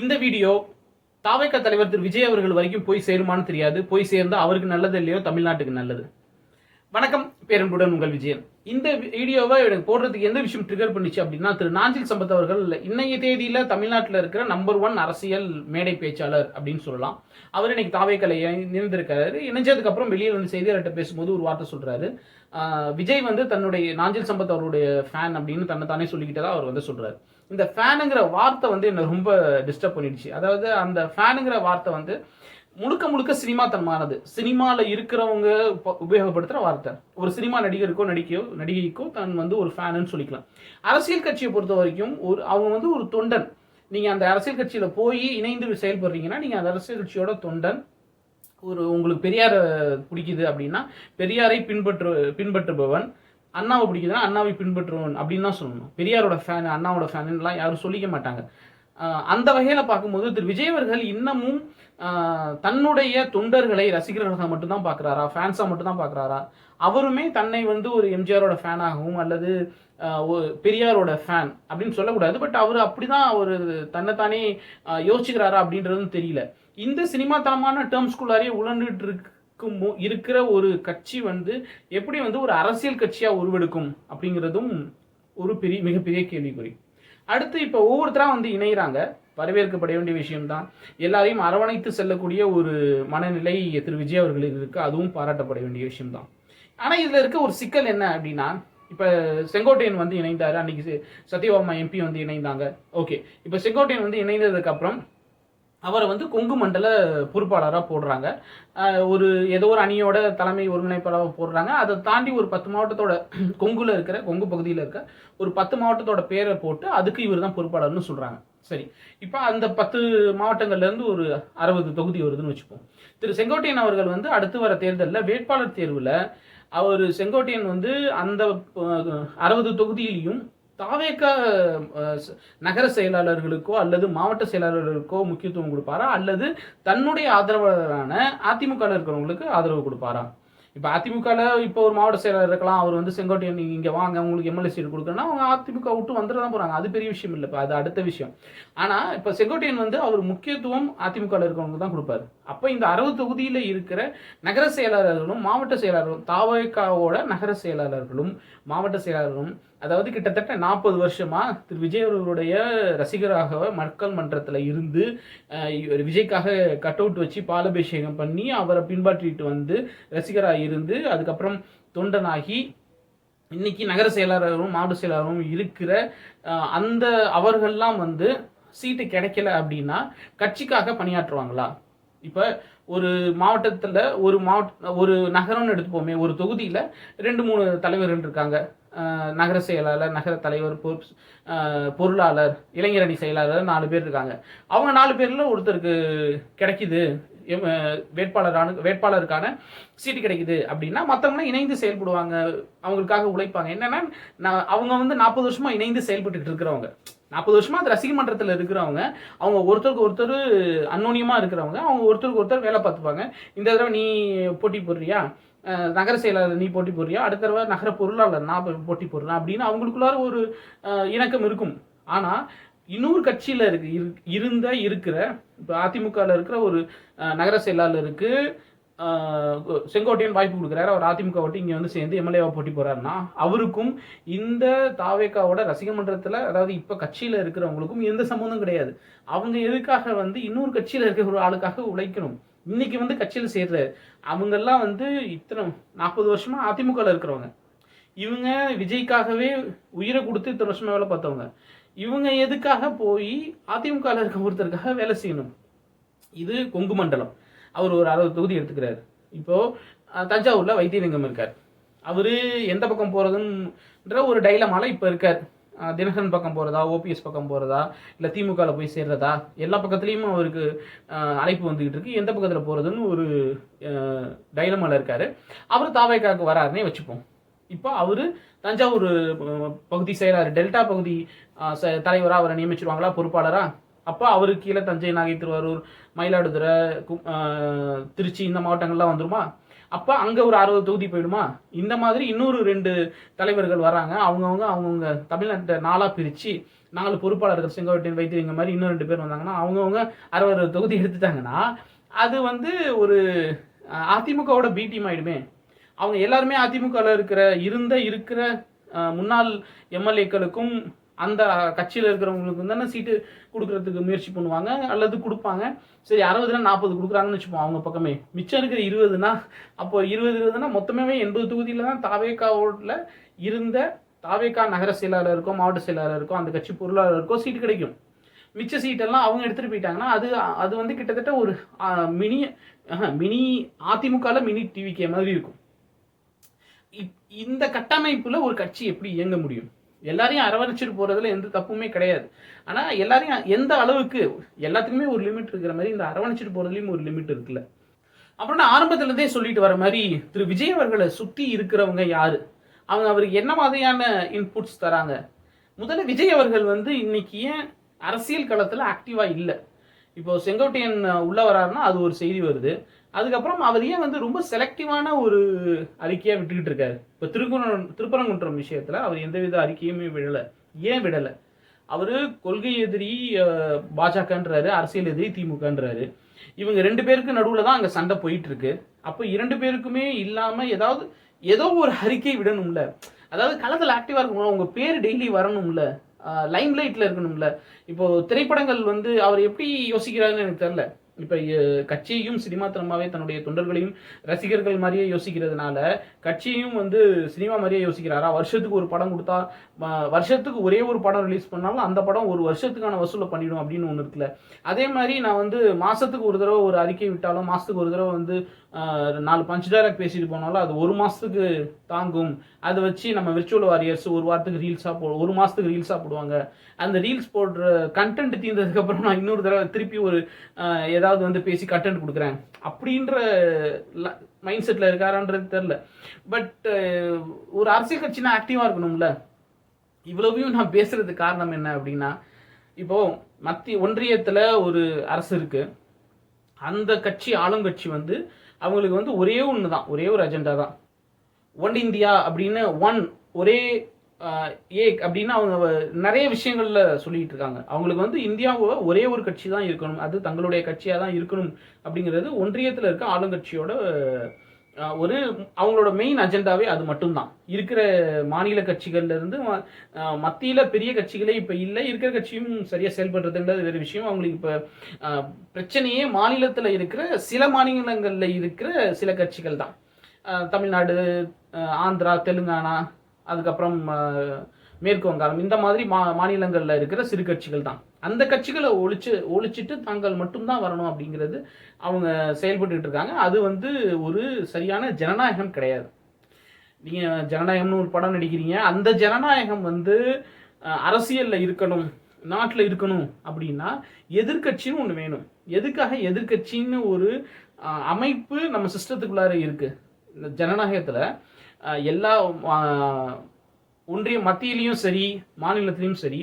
இந்த வீடியோ தாவைக்க தலைவர் திரு விஜய் அவர்கள் வரைக்கும் போய் சேருமான்னு தெரியாது. போய் சேர்ந்தா அவருக்கு நல்லது இல்லையோ தமிழ்நாட்டுக்கு நல்லது. வணக்கம் பேரன்புடன் உங்கள் விஜயன். இந்த வீடியோவை எனக்கு போடுறதுக்கு எந்த விஷயம் ட்ரிகர் பண்ணுச்சு அப்படின்னா திரு நாஞ்சில் சம்பத் அவர்கள் இன்னைய தேதியில் தமிழ்நாட்டில் இருக்கிற நம்பர் ஒன் அரசியல் மேடை பேச்சாளர் அப்படின்னு சொல்லலாம். அவர் இன்னைக்கு தாவைக்கலை இணைந்திருக்காரு இணைஞ்சதுக்கப்புறம் வெளியில் வெளியே வந்து செய்தியாளர்கிட்ட பேசும்போது ஒரு வார்த்தை சொல்கிறாரு விஜய் வந்து தன்னுடைய நாஞ்சில் சம்பத் அவருடைய ஃபேன் அப்படின்னு தன்னை தானே சொல்லிக்கிட்டதா அவர் வந்து சொல்கிறாரு இந்த ஃபேனுங்கிற வார்த்தை வந்து என்னை ரொம்ப டிஸ்டர்ப் பண்ணிடுச்சு. அதாவது அந்த ஃபேனுங்கிற வார்த்தை வந்து முழுக்க முழுக்க சினிமா தன்மானது சினிமாவில் இருக்கிறவங்க உபயோகப்படுத்துகிற வார்த்தை. ஒரு சினிமா நடிகருக்கோ நடிகையோ நடிகைக்கோ தன் வந்து ஒரு ஃபேனுன்னு சொல்லிக்கலாம். அரசியல் கட்சியை பொறுத்த வரைக்கும் ஒரு அவங்க வந்து ஒரு தொண்டன். நீங்கள் அந்த அரசியல் கட்சியில் போய் இணைந்து செயல்படுறீங்கன்னா நீங்கள் அந்த அரசியல் கட்சியோட தொண்டன். ஒரு உங்களுக்கு பெரியாரை பிடிக்குது அப்படின்னா பெரியாரை பின்பற்று பின்பற்றுபவன். அண்ணாவை பிடிக்குதுன்னா அண்ணாவை பின்பற்றுவன் அப்படின்னு தான் சொல்லணும். பெரியாரோட ஃபேன் அண்ணாவோட ஃபேனுலாம் யாரும் சொல்லிக்க மாட்டாங்க. அந்த வகையில் பார்க்கும்போது திரு. விஜய் அவர்கள் இன்னமும் தன்னுடைய தொண்டர்களை ரசிகர்களாக மட்டும்தான் பார்க்குறாரா? ஃபேன்ஸாக மட்டும்தான் பார்க்குறாரா? அவருமே தன்னை வந்து ஒரு எம்ஜிஆரோட ஃபேனாகவும் அல்லது ஒரு பெரியாரோட ஃபேன் அப்படின்னு சொல்லக்கூடாது. பட் அவர் அப்படிதான் அவர் தன்னைத்தானே யோசிக்கிறாரா யோசிச்சுக்கிறாரா அப்படின்றதும் தெரியல. இந்த சினிமாத்தனமான டேர்ம்ஸ்குள்ளாரே உழந்துட்டு இருக்கும் இருக்கிற ஒரு கட்சி வந்து எப்படி வந்து ஒரு அரசியல் கட்சியாக உருவெடுக்கும் அப்படிங்கிறதும் ஒரு பெரிய மிகப்பெரிய கேள்விக்குறி. அடுத்து இப்போ ஒவ்வொருத்தரா வந்து இணைகிறாங்க வரவேற்கப்பட வேண்டிய விஷயம்தான். எல்லாரையும் அரவணைத்து செல்லக்கூடிய ஒரு மனநிலை திரு. விஜய் அவர்களுக்கு இருக்கு. அதுவும் பாராட்டப்பட வேண்டிய விஷயம்தான். ஆனால் இதில் இருக்க ஒரு சிக்கல் என்ன அப்படின்னா இப்போ செங்கோட்டையன் வந்து இணைந்தார். அன்னைக்கு சத்யபாமா எம்பி வந்து இணைந்தாங்க. ஓகே. இப்போ செங்கோட்டையன் வந்து இணைந்ததுக்கப்புறம் அவரை வந்து கொங்கு மண்டல பொறுப்பாளராக போடுறாங்க. ஒரு ஏதோ ஒரு அணியோட தலைமை ஒருங்கிணைப்பாளராக போடுறாங்க. அதை தாண்டி ஒரு பத்து மாவட்டத்தோட கொங்குல இருக்கிற கொங்கு பகுதியில் இருக்க ஒரு பத்து மாவட்டத்தோட பேரை போட்டு அதுக்கு இவர் தான் பொறுப்பாளர்னு சொல்கிறாங்க சரி. இப்போ அந்த பத்து மாவட்டங்கள்லேருந்து ஒரு அறுபது தொகுதி வருதுன்னு வச்சுப்போம். திரு செங்கோட்டையன் அவர்கள் வந்து அடுத்து வர தேர்தலில் வேட்பாளர் தேர்வில் அவர் செங்கோட்டையன் வந்து அந்த அறுபது தொகுதியிலையும் தாவேக்கா நகர செயலாளர்களுக்கோ அல்லது மாவட்ட செயலாளர்களுக்கோ முக்கியத்துவம் கொடுப்பாரா? அல்லது தன்னுடைய ஆதரவாளரான அதிமுக இருக்கிறவங்களுக்கு ஆதரவு கொடுப்பாரா? இப்போ அதிமுகவில் இப்போ ஒரு மாவட்ட செயலாளர் இருக்கலாம். அவர் வந்து செங்கோட்டையன் நீங்கள் இங்கே வாங்க உங்களுக்கு எம்எல்ஏ சீட் கொடுக்கணும்னா அவங்க அதிமுக விட்டு வந்துட தான் போகிறாங்க அது பெரிய விஷயம் இல்லை. இப்போ அது அடுத்த விஷயம். ஆனால் இப்போ செங்கோட்டையன் வந்து அவர் முக்கியத்துவம் அதிமுகவில் இருக்கிறவங்க தான் கொடுப்பாரு. அப்போ இந்த அறுபது தொகுதியில் இருக்கிற நகர செயலாளர்களும் மாவட்ட செயலாளர்களும் தாவகாவோட நகர செயலாளர்களும் மாவட்ட செயலாளர்களும் அதாவது கிட்டத்தட்ட நாற்பது வருஷமாக திரு விஜய் அவர்களுடைய ரசிகராக மக்கள் மன்றத்தில் இருந்து விஜய்க்காக கட் அவுட் வச்சு பாலபிஷேகம் பண்ணி அவரை பின்பற்றிட்டு வந்து ரசிகராக இருந்து அதுக்கப்புறம் தொண்டனாகி இன்னைக்கு நகர செயலாளரும் மாவட்ட செயலாளரும் இருக்கிற அந்த அவர்கள்லாம் வந்து சீட்டு கிடைக்கல அப்படின்னா கட்சிக்காக பணியாற்றுவாங்களா? இப்போ ஒரு மாவட்டத்தில் ஒரு மாவட்ட ஒரு நகரம்னு எடுத்துப்போமே ஒரு தொகுதியில் ரெண்டு மூணு தலைவர்கள் இருக்காங்க. நகர செயலாளர் நகர தலைவர் பொ- பொருளாளர் இளைஞரணி செயலாளர் நாலு பேர் இருக்காங்க. அவங்க நாலு பேரில் ஒருத்தருக்கு கிடைக்குது. எம், வேட்பாளரான வேட்பாளருக்கான சீட்டு கிடைக்குது அப்படின்னா மற்றவங்களாம் இணைந்து செயல்படுவாங்க. அவங்களுக்காக உழைப்பாங்க. என்னென்னா நான் அவங்க வந்து நாற்பது வருஷமாக இணைந்து செயல்பட்டுக்கிட்டு இருக்கிறவங்க. நாற்பது வருஷமாக அந்த ரசிகை மன்றத்தில் இருக்கிறவங்க அவங்க ஒருத்தருக்கு ஒருத்தர் அன்னோனியமாக இருக்கிறவங்க அவங்க ஒருத்தருக்கு ஒருத்தர் வேலை பார்த்துப்பாங்க. இந்த தடவை நீ போட்டி போடுறியா? நகர செயலாளர் நீ போட்டி போடுறியா? அடுத்த தடவை நகர பொருளாளர் நான் போட்டி போடுறேன். அப்படின்னு அவங்களுக்குள்ளார ஒரு இணக்கம் இருக்கும். ஆனால் இன்னொரு கட்சியில் இருக்கு இருந்த இருக்கிற இப்போ அதிமுகவில் இருக்கிற ஒரு நகர செயலாளருக்கு செங்கோட்டையன் வாய்ப்பு கொடுக்குறாரு. அவர் அதிமுக விட்டு இங்கே வந்து சேர்ந்து எம்எல்ஏவா போட்டி போகிறாருன்னா அவருக்கும் இந்த தாவேக்காவோட ரசிக மன்றத்தில் அதாவது இப்போ கட்சியில் இருக்கிறவங்களுக்கும் எந்த சம்மந்தம் கிடையாது. அவங்க எதுக்காக வந்து இன்னொரு கட்சியில் இருக்கிற ஒரு ஆளுக்காக உழைக்கணும்? இன்னைக்கு வந்து கட்சியில் சேர்ற அவங்கெல்லாம் வந்து இத்தனை நாற்பது வருஷமா அதிமுகவில் இருக்கிறவங்க. இவங்க விஜய்க்காகவே உயிரை கொடுத்து இத்தனை வருஷமா வேலை பார்த்தவங்க. இவங்க எதுக்காக போய் அதிமுகவில் இருக்க ஒருத்தருக்காக வேலை செய்யணும்? இது கொங்கு மண்டலம். அவர் ஒரு அறுபது தொகுதி எடுத்துக்கிறாரு. இப்போ தஞ்சாவூரில் தஞ்சாவூர்ல வைத்தியலிங்கம் இருக்கார். அவரு எந்த பக்கம் போறதுன்ற ஒரு டைலமால இப்ப இருக்கார். தினகரன் பக்கம் போகிறதா ஓபிஎஸ் பக்கம் போகிறதா இல்லை திமுகவில் போய் சேர்றதா? எல்லா பக்கத்துலேயும் அவருக்கு அழைப்பு வந்துக்கிட்டு இருக்கு. எந்த பக்கத்தில் போகிறதுன்னு ஒரு டைலமாவில் இருக்கார். அவர் தாவைக்காக்கு வராருன்னே வச்சுப்போம். இப்போ அவர் தஞ்சாவூர் பகுதி செயலாளர் டெல்டா பகுதி தலைவராக ச- அவரை நியமிச்சிருவாங்களா பொறுப்பாளராக அப்போ அவருக்கு கீழே தஞ்சை நாகை திருவாரூர் மயிலாடுதுறை கு- திருச்சி இந்த மாவட்டங்கள்லாம் வந்துருமா? அப்போ அங்கே ஒரு அறுபது தொகுதி போயிடுமா? இந்த மாதிரி இன்னொரு ரெண்டு தலைவர்கள் வராங்க. அவங்கவுங்க அவங்கவுங்க தமிழ்நாட்டை நாளாக பிரித்து நாலு பொறுப்பாளர்கள் செங்கோட்டையன் வைத்தியங்க மாதிரி இன்னும் ரெண்டு பேர் வந்தாங்கன்னா அவங்கவுங்க அறுபது தொகுதி எடுத்துட்டாங்கன்னா அது வந்து ஒரு அதிமுகவோட பி டீம் ஆகிடுமே அவங்க எல்லாருமே அதிமுகவில் இருக்கிற இருந்த இருக்கிற முன்னாள் எம்எல்ஏக்களுக்கும் அந்த கட்சியில் இருக்கிறவங்களுக்கு தானே சீட்டு கொடுக்கறதுக்கு முயற்சி பண்ணுவாங்க அல்லது கொடுப்பாங்க? சரி அறுபதுனா நாற்பது கொடுக்குறாங்கன்னு வச்சுப்போம் அவங்க பக்கமே. மிச்சம் இருக்கிற இருபதுனா அப்போ இருபது இருபதுனா மொத்தமே எண்பது தொகுதியில் தான் தாவேக்காவோட இருந்த தாவேக்கா நகர செயலாளருக்கோ மாவட்ட செயலாளருக்கோ அந்த கட்சி பொருளாளருக்கோ சீட்டு கிடைக்கும். மிச்ச சீட்டெல்லாம் அவங்க எடுத்துகிட்டு போயிட்டாங்கன்னா அது அது வந்து கிட்டத்தட்ட ஒரு மினி மினி அதிமுகவில் மினி டிவிகே மாதிரி இருக்கும். இப்- இந்த கட்டமைப்பில் ஒரு கட்சி எப்படி இயங்க முடியும்? எல்லாரையும் அரவணைச்சிட்டு போகிறதுல எந்த தப்புமே கிடையாது. ஆனால் எல்லாரையும் எந்த அளவுக்கு எல்லாத்துக்குமே ஒரு லிமிட் இருக்கிற மாதிரி இந்த அரவணைச்சிட்டு போகிறதுலையும் ஒரு லிமிட் இருக்குல்ல. அப்புறம் நான் ஆரம்பத்துலேருந்தே சொல்லிட்டு வர மாதிரி திரு விஜய் அவர்களை சுற்றி இருக்கிறவங்க யார்? அவங்க அவருக்கு என்ன மாதிரியான இன்புட்ஸ் தராங்க? முதல்ல விஜய் அவர்கள் வந்து இன்னைக்கு ஏன் அரசியல் களத்தில் ஆக்டிவா இல்லை? இப்போ செங்கோட்டையன் உள்ள வராருன்னா அது ஒரு செய்தி வருது. அதுக்கப்புறம் அவர் ஏன் வந்து ரொம்ப செலக்டிவான ஒரு அறிக்கையாக விட்டுக்கிட்டு இருக்காரு? இப்போ திருக்குறன் திருப்பரங்குன்றம் விஷயத்தில் அவர் எந்தவித அறிக்கையுமே விடலை. ஏன் விடலை? அவர் கொள்கை எதிரி பாஜகன்றாரு அரசியல் எதிரி திமுகன்றாரு. இவங்க ரெண்டு பேருக்கு நடுவில் தான் அங்கே சண்டை போயிட்டு இருக்கு அப்போ இரண்டு பேருக்குமே இல்லாமல் ஏதாவது ஏதோ ஒரு அறிக்கை விடணும்ல. அதாவது களத்தில் ஆக்டிவாக இருக்கணும்ல. உங்கள் பேர் டெய்லி வரணும்ல. லைம் லைட்டில் இருக்கணும்ல. இப்போ திரைப்படங்கள் வந்து அவர் எப்படி யோசிக்கிறாருன்னு எனக்கு தெரில இப்போ கட்சியையும் சினிமா தனமாவே தன்னுடைய தொண்டர்களையும் ரசிகர்கள் மாதிரியே யோசிக்கிறதுனால கட்சியையும் வந்து சினிமா மாதிரியே யோசிக்கிறாரா? வருஷத்துக்கு ஒரு படம் கொடுத்தா வருஷத்துக்கு ஒரே ஒரு படம் ரிலீஸ் பண்ணாலும் அந்த படம் ஒரு வருஷத்துக்கான வசூலை பண்ணிடும் அப்படின்னு ஒன்று இருக்குல்ல. அதே மாதிரி நான் வந்து மாதத்துக்கு ஒரு தடவை ஒரு அறிக்கை விட்டாலும் மாதத்துக்கு ஒரு தடவை வந்து நாலு பஞ்ச் டைரக்ட் பேசிட்டு போனாலும் அது ஒரு மாதத்துக்கு தாங்கும். அதை வச்சு நம்ம விர்ச்சுவல் வாரியர்ஸ் ஒரு வாரத்துக்கு ரீல்ஸாக போ ஒரு மாதத்துக்கு ரீல்ஸாக போடுவாங்க. அந்த ரீல்ஸ் போடுற கண்டென்ட் தீர்ந்ததுக்கப்புறம் நான் இன்னொரு தடவை திருப்பி ஒரு ஏதாவது வந்து பேசி கண்டென்ட் கொடுக்குறேன். அப்படின்ற மைண்ட் செட்டில் இருக்காரான்றது தெரில பட் ஒரு அரசியல் கட்சினா ஆக்டிவாக இருக்கணும்ல? இவ்வளவையும் நான் பேசுறதுக்கு காரணம் என்ன அப்படின்னா இப்போ மத்திய ஒன்றியத்தில் ஒரு அரசு இருக்கு. அந்த கட்சி ஆளுங்கட்சி வந்து அவங்களுக்கு வந்து ஒரே ஒன்று தான் ஒரே ஒரு அஜெண்டா தான். ஒன் இந்தியா அப்படின்னு ஒன் ஒரே ஏ ஏக் அப்படின்னு அவங்க நிறைய விஷயங்களில் சொல்லிகிட்டு இருக்காங்க. அவங்களுக்கு வந்து இந்தியாவை ஒரே ஒரு கட்சி தான் இருக்கணும். அது தங்களுடைய கட்சியாக தான் இருக்கணும் அப்படிங்கிறது ஒன்றியத்தில் இருக்க ஆளுங்கட்சியோட ஒரு அவங்களோட மெயின் அஜெண்டாவே அது மட்டும்தான். இருக்கிற மாநில கட்சிகள்லேருந்து மத்தியில் ம- பெரிய கட்சிகளே இப்போ இல்லை. இருக்கிற கட்சியும் சரியாக செயல்படுறதுன்றது வேறு விஷயம். அவங்களுக்கு இப்போ பிரச்சனையே மாநிலத்தில் இருக்கிற சில மாநிலங்களில் இருக்கிற சில கட்சிகள் தான். தமிழ்நாடு ஆந்திரா தெலுங்கானா அதுக்கப்புறம் மேற்கு வங்காளம். இந்த மாதிரி மா மாநிலங்களில் இருக்கிற சிறு கட்சிகள் தான். அந்த கட்சிகளை ஒழிச்சு ஒழிச்சிட்டு தாங்கள் மட்டும்தான் வரணும் அப்படிங்கிறது அவங்க செயல்பட்டுக்கிட்டு இருக்காங்க. அது வந்து ஒரு சரியான ஜனநாயகம் கிடையாது. நீங்கள் ஜனநாயகம்னு ஒரு படம் நடிக்கிறீங்க. அந்த ஜனநாயகம் வந்து அரசியலில் இருக்கணும் நாட்டில் இருக்கணும் அப்படின்னா எதிர்கட்சின்னு ஒன்று வேணும். எதுக்காக எதிர்க்கட்சின்னு ஒரு அமைப்பு நம்ம சிஸ்டத்துக்குள்ளார இருக்குது இந்த ஜனநாயகத்தில் எல்லா ஒன்றிய மத்தியிலையும் சரி மாநிலத்திலையும் சரி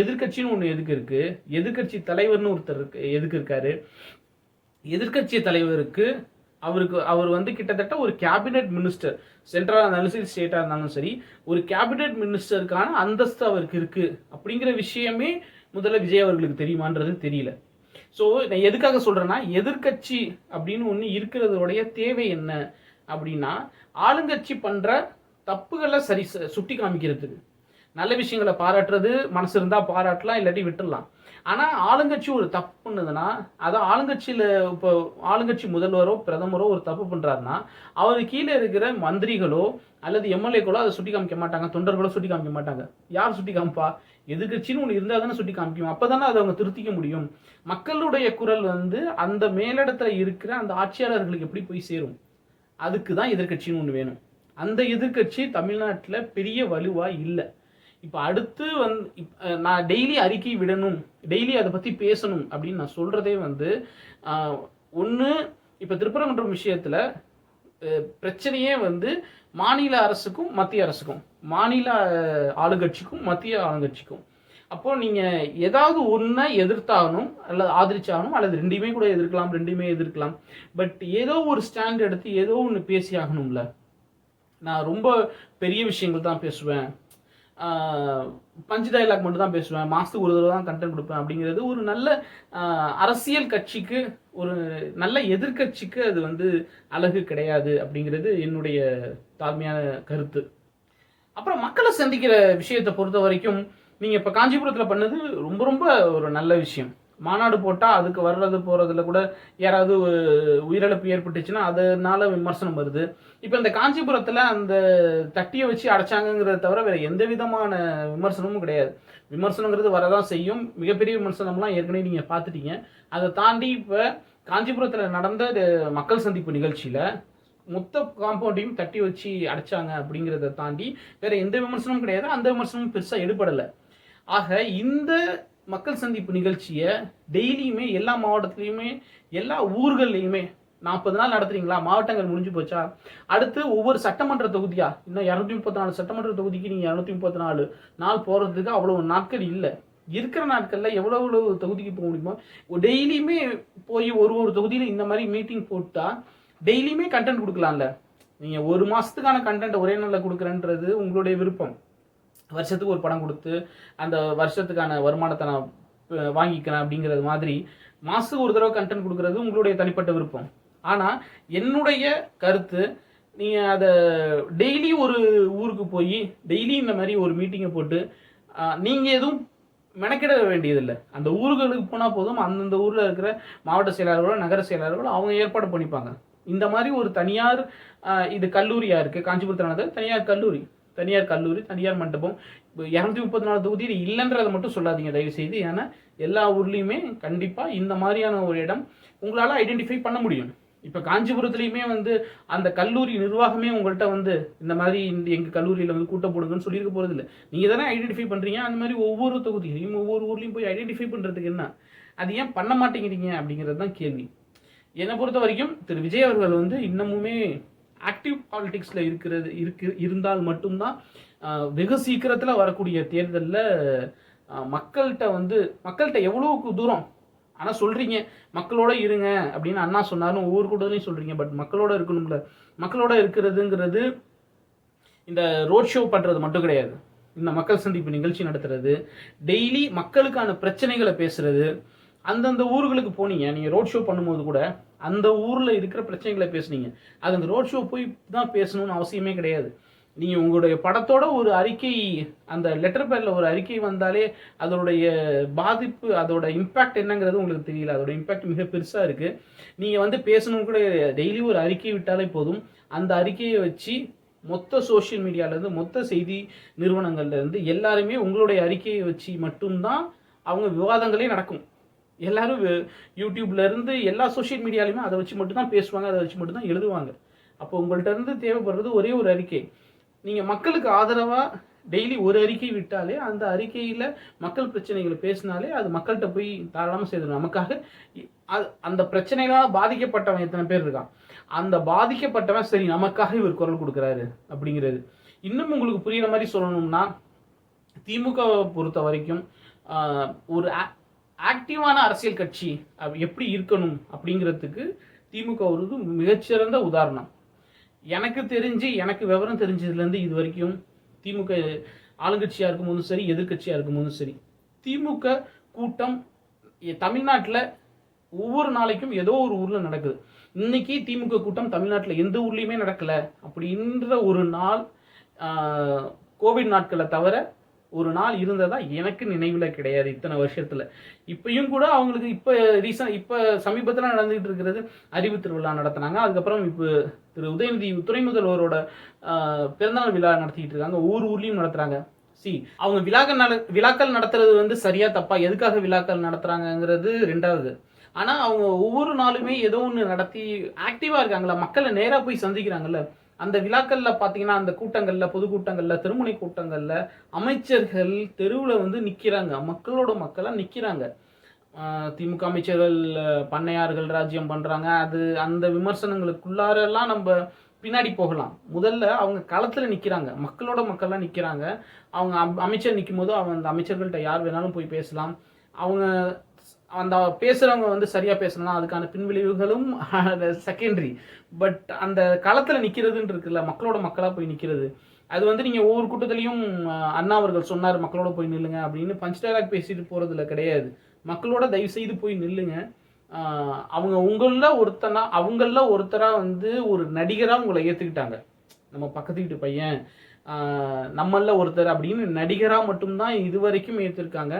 எதிர்க்கட்சின்னு ஒன்று எதுக்கு இருக்கு? எதிர்க்கட்சி தலைவர்னு ஒருத்தர் இருக்கு எதுக்கு இருக்காரு? எதிர்க்கட்சி தலைவருக்கு அவருக்கு அவர் வந்து கிட்டத்தட்ட ஒரு கேபினெட் மினிஸ்டர் சென்ட்ரலாக இருந்தாலும் சரி ஸ்டேட்டாக இருந்தாலும் சரி ஒரு கேபினெட் மினிஸ்டருக்கான அந்தஸ்து அவருக்கு இருக்கு. அப்படிங்கிற விஷயமே முதல்ல விஜய் அவர்களுக்கு தெரியுமான்றது தெரியல. ஸோ நான் எதுக்காக சொல்கிறேன்னா எதிர்க்கட்சி அப்படின்னு ஒன்று இருக்கிறதோடைய தேவை என்ன? அப்படின்னா ஆளுங்கட்சி பண்ற தப்புகளை சரி சுட்டி காமிக்கிறதுக்கு. நல்ல விஷயங்களை பாராட்டுறது மனசு இருந்தால் பாராட்டலாம் இல்லாட்டி விட்டுடலாம் ஆனால் ஆளுங்கட்சி ஒரு தப்பு பண்ணுதுன்னா அதை ஆளுங்கட்சியில் இப்போ ஆளுங்கட்சி முதல்வரோ பிரதமரோ ஒரு தப்பு பண்ணுறாருன்னா அவர் கீழே இருக்கிற மந்திரிகளோ அல்லது எம்எல்ஏக்களோ அதை சுட்டி காமிக்க மாட்டாங்க தொண்டர்களோ சுட்டி காமிக்க மாட்டாங்க. யார் சுட்டி காமிப்பா? எதிர்கட்சின்னு ஒன்று இருந்தால் தானே சுட்டி காமிக்கும். அப்பதானே அதை அவங்க திருத்திக்க முடியும். மக்களுடைய குரல் வந்து அந்த மேலிடத்தில் இருக்கிற அந்த ஆட்சியாளர்களுக்கு எப்படி போய் சேரும்? அதுக்கு தான் எதிர்கட்சின்னு ஒன்று வேணும். அந்த எதிர்க்கட்சி தமிழ்நாட்டில் பெரிய வலுவாக இல்லை. இப்போ அடுத்து வந்து இப்- நான் டெய்லி அறிக்கை விடணும் டெய்லி அதை பற்றி பேசணும் அப்படின்னு நான் சொல்கிறதே வந்து ஒன்று இப்போ திருப்பரங்குன்றம் விஷயத்தில் பிரச்சனையே வந்து மாநில அரசுக்கும் மத்திய அரசுக்கும் மாநில ஆளுங்கட்சிக்கும் மத்திய ஆளுங்கட்சிக்கும். அப்போ நீங்க ஏதாவது ஒன்றை எதிர்த்தாகணும் அல்லது ஆதரிச்சாகணும் அல்லது ரெண்டையுமே கூட எதிர்க்கலாம் ரெண்டுமே எதிர்க்கலாம். பட் ஏதோ ஒரு ஸ்டாண்ட் எடுத்து ஏதோ ஒன்று பேசி ஆகணும்ல. நான் ரொம்ப பெரிய விஷயங்கள் தான் பேசுவேன். பஞ்சு டைலாக் மட்டும் தான் பேசுவேன். மாதத்துக்கு ஒரு தடவை தான் கண்டென்ட் கொடுப்பேன் அப்படிங்கிறது ஒரு நல்ல அரசியல் கட்சிக்கு ஒரு நல்ல எதிர்க்கட்சிக்கு அது வந்து அழகு கிடையாது அப்படிங்கிறது என்னுடைய தாழ்மையான கருத்து. அப்புறம் மக்களை சந்திக்கிற விஷயத்தை பொறுத்த வரைக்கும் நீங்கள் இப்போ காஞ்சிபுரத்தில் பண்ணது ரொம்ப ரொம்ப ஒரு நல்ல விஷயம். மாநாடு போட்டால் அதுக்கு வர்றது போகிறதுல கூட யாராவது உயிரிழப்பு ஏற்பட்டுச்சுன்னா அதனால விமர்சனம் வருது. இப்போ இந்த காஞ்சிபுரத்தில் அந்த தட்டியை வச்சு அடைச்சாங்கிறத தவிர வேறு எந்த விதமான விமர்சனமும் கிடையாது. விமர்சனங்கிறது வரதான் செய்யும். மிகப்பெரிய விமர்சனம்லாம் ஏற்கனவே நீங்கள் பார்த்துட்டீங்க. அதை தாண்டி இப்போ காஞ்சிபுரத்தில் நடந்த மக்கள் சந்திப்பு நிகழ்ச்சியில் மொத்த காம்பவுண்டையும் தட்டி வச்சு அடைச்சாங்க அப்படிங்கிறத தாண்டி வேற எந்த விமர்சனமும் கிடையாது. அந்த விமர்சனமும் பெருசாக எடுபடலை. ஆக இந்த மக்கள் சந்திப்பு நிகழ்ச்சியை டெய்லியுமே எல்லா மாவட்டத்துலையுமே எல்லா ஊர்கள்லையுமே நாற்பது நாள் நடத்துறீங்களா? மாவட்டங்கள் முடிஞ்சு போச்சா? அடுத்து ஒவ்வொரு சட்டமன்ற தொகுதியா? இன்னும் இரநூத்தி முப்பத்தி நாலு சட்டமன்ற தொகுதிக்கு நீங்கள் இரநூத்தி முப்பத்தி நாலு நாள் போகிறதுக்கு அவ்வளோ நாட்கள் இல்லை. இருக்கிற நாட்களில் எவ்வளோ எவ்வளோ தொகுதிக்கு போக முடியுமோ டெய்லியுமே போய் ஒரு ஒரு தொகுதியில் இந்த மாதிரி மீட்டிங் போட்டால் டெய்லியுமே கண்டென்ட் கொடுக்கலாம்ல. நீங்கள் ஒரு மாதத்துக்கான கண்டென்ட் ஒரே நாளில் கொடுக்குறேன்றது உங்களுடைய விருப்பம். வருஷத்துக்கு ஒரு படம் கொடுத்து அந்த வருஷத்துக்கான வருமானத்தை நான் வாங்கிக்கிறேன் அப்படிங்கிறது மாதிரி மாதத்துக்கு ஒரு தடவை கண்டென்ட் கொடுக்குறது உங்களுடைய தனிப்பட்ட விருப்பம். ஆனால் என்னுடைய கருத்து நீங்கள் அதை டெய்லி ஒரு ஊருக்கு போய் டெய்லி இந்த மாதிரி ஒரு மீட்டிங்கை போட்டு நீங்கள் எதுவும் மெனக்கிட வேண்டியதில்லை. அந்த ஊர்களுக்கு போனால் போதும் அந்தந்த ஊரில் இருக்கிற மாவட்ட செயலாளர்களோ நகர செயலாளர்களோ அவங்க ஏற்பாடு பண்ணிப்பாங்க. இந்த மாதிரி ஒரு தனியார் இது கல்லூரியாக இருக்குது காஞ்சிபுரத்தில் நடந்தது தனியார் கல்லூரி. தனியார் கல்லூரி தனியார் மண்டபம் இப்போ இரநூத்தி முப்பத்தி நாலு தொகுதியில் இல்லைன்றதை மட்டும் சொல்லாதீங்க தயவு செய்து ஏன்னா எல்லா ஊர்லேயுமே கண்டிப்பாக இந்த மாதிரியான ஒரு இடம் உங்களால் ஐடென்டிஃபை பண்ண முடியும். இப்போ காஞ்சிபுரத்துலையுமே வந்து அந்த கல்லூரி நிர்வாகமே உங்கள்கிட்ட வந்து இந்த மாதிரி இந்த எங்கள் கல்லூரியில் வந்து கூட்டம் போடுங்கன்னு சொல்லியிருக்க போகிறது இல்லை நீங்கள் தானே ஐடென்டிஃபை பண்ணுறீங்க அந்த மாதிரி ஒவ்வொரு தொகுதியிலையும் ஒவ்வொரு ஊர்லேயும் போய் ஐடென்டிஃபை பண்ணுறதுக்கு என்ன? அது ஏன் பண்ண மாட்டேங்கிறீங்க அப்படிங்கிறது தான் கேள்வி. என்னை பொறுத்த வரைக்கும் திரு. விஜய் அவர்கள் வந்து இன்னமுமே ஆக்டிவ் பாலிடிக்ஸில் இருக்கிறது இருக்கு இருந்தால் மட்டும்தான் வெகு சீக்கிரத்தில் வரக்கூடிய தேர்தலில் மக்கள்கிட்ட வந்து மக்கள்கிட்ட எவ்வளோக்கு தூரம்? ஆனால் சொல்கிறீங்க மக்களோட இருங்க அப்படின்னு அண்ணா சொன்னாலும் ஒவ்வொரு கூட்டத்துலையும் சொல்கிறீங்க பட் மக்களோட இருக்கணும்ல. மக்களோட இருக்கிறதுங்கிறது இந்த ரோட் ஷோ பண்ணுறது மட்டும் கிடையாது. இந்த மக்கள் சந்திப்பு நிகழ்ச்சி நடத்துறது டெய்லி மக்களுக்கான பிரச்சனைகளை பேசுறது அந்தந்த ஊர்களுக்கு போனீங்க நீங்கள் ரோட் ஷோ பண்ணும்போது கூட அந்த ஊரில் இருக்கிற பிரச்சனைகளை பேசுனீங்க. அது அந்த ரோட் ஷோ போய் தான் பேசணும்னு அவசியமே கிடையாது. நீங்கள் உங்களுடைய படத்தோட ஒரு அறிக்கை அந்த லெட்டர் பேரில் ஒரு அறிக்கை வந்தாலே அதனுடைய பாதிப்பு அதோட இம்பேக்ட் என்னங்கிறது உங்களுக்கு தெரியல. அதோட இம்பேக்ட் மிக பெருசாக இருக்குது நீங்கள் வந்து பேசணும் கூட டெய்லி ஒரு அறிக்கை விட்டாலே போதும். அந்த அறிக்கையை வச்சு மொத்த சோஷியல் மீடியாவிலேருந்து மொத்த செய்தி நிறுவனங்கள்லேருந்து எல்லாருமே உங்களுடைய அறிக்கையை வச்சு மட்டும்தான் அவங்க விவாதங்களே நடக்கும். எல்லாரும் யூடியூப்லேருந்து எல்லா சோஷியல் மீடியாலையுமே அதை வச்சு மட்டும்தான் பேசுவாங்க அதை வச்சு மட்டும்தான் எழுதுவாங்க. அப்போ உங்கள்கிட்ட இருந்து தேவைப்படுறது ஒரே ஒரு அறிக்கை. நீங்கள் மக்களுக்கு ஆதரவாக டெய்லி ஒரு அறிக்கை விட்டாலே அந்த அறிக்கையில் மக்கள் பிரச்சனைகளை பேசினாலே அது மக்கள்கிட்ட போய் தாராளமாக செய்திடும் நமக்காக அது அந்த பிரச்சனைகளால் பாதிக்கப்பட்டவன் எத்தனை பேர் இருக்கான்? அந்த பாதிக்கப்பட்டவன் சரி நமக்காக இவர் குரல் கொடுக்குறாரு அப்படிங்கிறது. இன்னும் உங்களுக்கு புரிகிற மாதிரி சொல்லணும்னா திமுகவை பொறுத்த வரைக்கும் ஒரு ஆக்டிவான அரசியல் கட்சி எப்படி இருக்கணும் அப்படிங்கிறதுக்கு திமுக ஒரு மிகச்சிறந்த உதாரணம். எனக்கு தெரிஞ்சு எனக்கு விவரம் தெரிஞ்சதுலேருந்து இது வரைக்கும் திமுக ஆளுங்கட்சியாக இருக்கும்போதும் சரி எதிர்க்கட்சியாக இருக்கும்போதும் சரி திமுக கூட்டம் தமிழ்நாட்டில் ஒவ்வொரு நாளைக்கும் ஏதோ ஒரு ஊரில் நடக்குது. இன்னைக்கு திமுக கூட்டம் தமிழ்நாட்டில் எந்த ஊர்லேயுமே நடக்கலை அப்படின்ற ஒரு நாள் கோவிட் நாட்களை தவிர ஒரு நாள் இருந்ததா எனக்கு நினைவில் கிடையாது இத்தனை வருஷத்தில். இப்பயும் கூட அவங்களுக்கு இப்போ ரீசன் இப்போ சமீபத்தில் நடந்துகிட்டு இருக்கிறது அறிவு திருவிழா நடத்தினாங்க. அதுக்கப்புறம் இப்போ திரு உதயநிதி துறை முதல்வரோட பிறந்தநாள் விழா நடத்திக்கிட்டு இருக்காங்க. ஊர் ஊர்லேயும் நடத்துகிறாங்க சி அவங்க விழாக்கள் நட விழாக்கள் நடத்துறது வந்து சரியா தப்பா எதுக்காக விழாக்கள் நடத்துறாங்கங்கிறது ரெண்டாவது. ஆனால் அவங்க ஒவ்வொரு நாளுமே ஏதோ ஒன்று நடத்தி ஆக்டிவாக இருக்காங்களா மக்களை நேராக போய் சந்திக்கிறாங்கல்ல. அந்த விழாக்களில் பார்த்தீங்கன்னா அந்த கூட்டங்களில் பொதுக்கூட்டங்களில் திருமுனை கூட்டங்களில் அமைச்சர்கள் தெருவில் வந்து நிற்கிறாங்க மக்களோட மக்களாக நிற்கிறாங்க திமுக அமைச்சர்கள் பண்ணையார்கள் ராஜ்யம் பண்ணுறாங்க அது அந்த விமர்சனங்களுக்குள்ளாரெல்லாம் நம்ம பின்னாடி போகலாம். முதல்ல அவங்க களத்தில் நிற்கிறாங்க மக்களோட மக்கள்லாம் நிற்கிறாங்க அவங்க அம்- அமைச்சர் நிற்கும் போது அவங்க அந்த அமைச்சர்கள்ட்ட யார் வேணாலும் போய் பேசலாம். அவங்க அந்த பேசுகிறவங்க வந்து சரியாக பேசலாம் அதுக்கான பின்விளைவுகளும் செகண்டரி பட் அந்த களத்தில் நிற்கிறதுன்னு இருக்குல்ல மக்களோட மக்களாக போய் நிற்கிறது அது வந்து நீங்கள் ஒவ்வொரு கூட்டத்துலேயும் அண்ணா அவர்கள் சொன்னார் மக்களோட போய் நில்லுங்க அப்படின்னு. பஞ்ச் டைலாக் பேசிட்டு போகிறதுல கிடையாது. மக்களோட தயவு செய்து போய் நில்லுங்க. அவங்க உங்களில் ஒருத்தனா அவங்களில் ஒருத்தராக வந்து ஒரு நடிகராக உங்களை ஏற்றுக்கிட்டாங்க நம்ம பக்கத்து வீட்டு பையன் நம்மளில் ஒருத்தர் அப்படின்னு நடிகராக மட்டும்தான் இது வரைக்கும் ஏற்றிருக்காங்க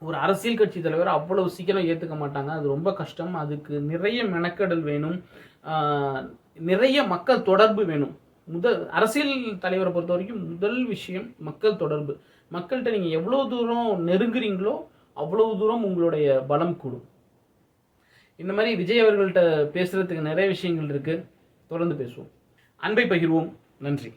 ஒரு அரசியல் கட்சி தலைவர் அவ்வளவு சீக்கிரம் ஏற்றுக்க மாட்டாங்க. அது ரொம்ப கஷ்டம். அதுக்கு நிறைய மெனக்கடல் வேணும். நிறைய மக்கள் தொடர்பு வேணும். முதல் அரசியல் தலைவரை பொறுத்த வரைக்கும் முதல் விஷயம் மக்கள் தொடர்பு. மக்கள்கிட்ட நீங்கள் எவ்வளோ தூரம் நெருங்குறீங்களோ அவ்வளவு தூரம் உங்களுடைய பலம் கூடும். இந்த மாதிரி விஜய் அவர்கள்ட்ட பேசுறதுக்கு நிறைய விஷயங்கள் இருக்கு. தொடர்ந்து பேசுவோம். அன்பை பகிர்வோம். நன்றி.